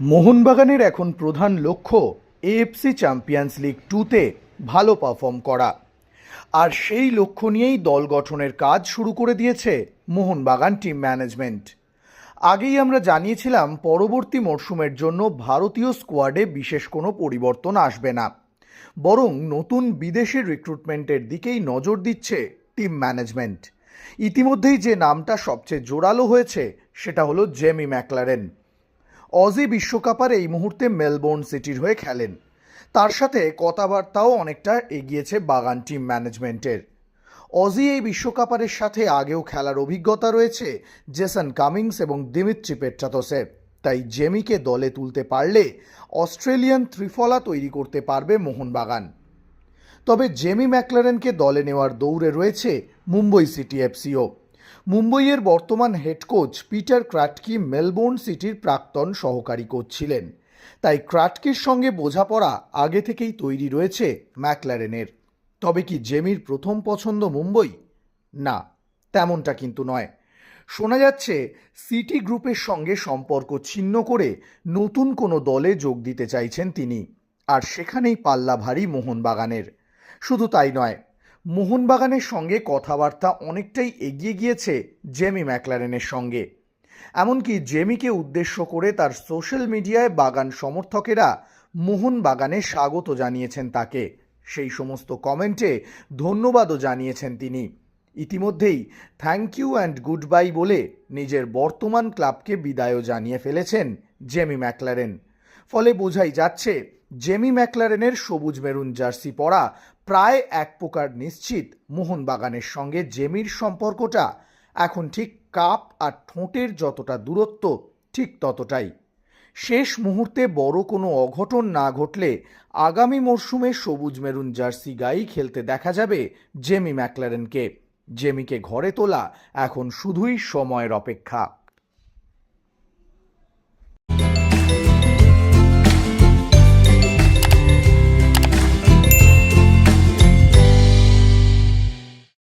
মোহনবাগানের এখন প্রধান লক্ষ্য এএফসি চ্যাম্পিয়ন্স লিগ টুতে ভালো পারফর্ম করা। আর সেই লক্ষ্য নিয়েই দল গঠনের কাজ শুরু করে দিয়েছে মোহনবাগান টিম ম্যানেজমেন্ট। আগেই আমরা জানিয়েছিলাম, পরবর্তী মরশুমের জন্য ভারতীয় স্কোয়াডে বিশেষ কোনো পরিবর্তন আসবে না। বরং নতুন বিদেশের রিক্রুটমেন্টের দিকেই নজর দিচ্ছে টিম ম্যানেজমেন্ট। ইতিমধ্যেই যে নামটা সবচেয়ে জোরালো হয়েছে, সেটা হলো জেমি ম্যাকলারেন। অজি বিশ্বকাপার এই মুহূর্তে মেলবোর্ন সিটির হয়ে খেলেন। তার সাথে কথাবার্তাও অনেকটা এগিয়েছে বাগান টিম ম্যানেজমেন্টের। অজি এই বিশ্বকাপারের সাথে আগেও খেলার অভিজ্ঞতা রয়েছে জেসন কামিংস এবং দিমিত্রি পেট্রাতসের। তাই জেমিকে দলে তুলতে পারলে অস্ট্রেলিয়ান ত্রিফলা তৈরি করতে পারবে মোহনবাগান। তবে জেমি ম্যাকলারেনকে দলে নেওয়ার দৌড়ে রয়েছে মুম্বই সিটি এফসিও। মুম্বইয়ের বর্তমান head coach Peter Kratky Melbourne সিটির প্রাক্তন সহকারী কোচ ছিলেন। তাই ক্রাটকির সঙ্গে বোঝাপড়া আগে থেকেই তৈরি রয়েছে ম্যাকলারেনের তবে কি জেমির প্রথম পছন্দ মুম্বই? না, তেমনটা কিন্তু নয়। শোনা যাচ্ছে সিটি গ্রুপের সঙ্গে সম্পর্ক ছিন্ন করে নতুন কোনো দলে যোগ দিতে চাইছেন তিনি। আর সেখানেই পাল্লা ভারী মোহনবাগানের। শুধু তাই নয় মোহনবাগানের সঙ্গে কথাবার্তা অনেকটাই এগিয়ে গিয়েছে জেমি ম্যাকলারেনের সঙ্গে। এমনকি জেমিকে উদ্দেশ্য করে তার সোশ্যাল মিডিয়ায় বাগান সমর্থকেরা মোহনবাগানে স্বাগত জানিয়েছেন তাকে। সেই সমস্ত কমেন্টে ধন্যবাদও জানিয়েছেন তিনি। ইতিমধ্যেই thank you and good bye বলে নিজের বর্তমান ক্লাবকে বিদায়ও জানিয়ে ফেলেছেন জেমি ম্যাকলারেন। ফলে বোঝাই যাচ্ছে জেমি ম্যাকলারেনের সবুজ মেরুন জার্সি পরা প্রায় এক প্রকার নিশ্চিত মোহনবাগানের সঙ্গে জেমির সম্পর্কটা। এখন ঠিক কাপ আর ঠোঁটের যতটা দূরত্ব, ঠিক ততটাই। শেষ মুহূর্তে বড় কোনো অঘটন না ঘটলে আগামী মরশুমে সবুজ মেরুন জার্সি গায়েই খেলতে দেখা যাবে জেমি ম্যাকলারেনকে। জেমিকে ঘরে তোলা এখন শুধুই সময়ের অপেক্ষা।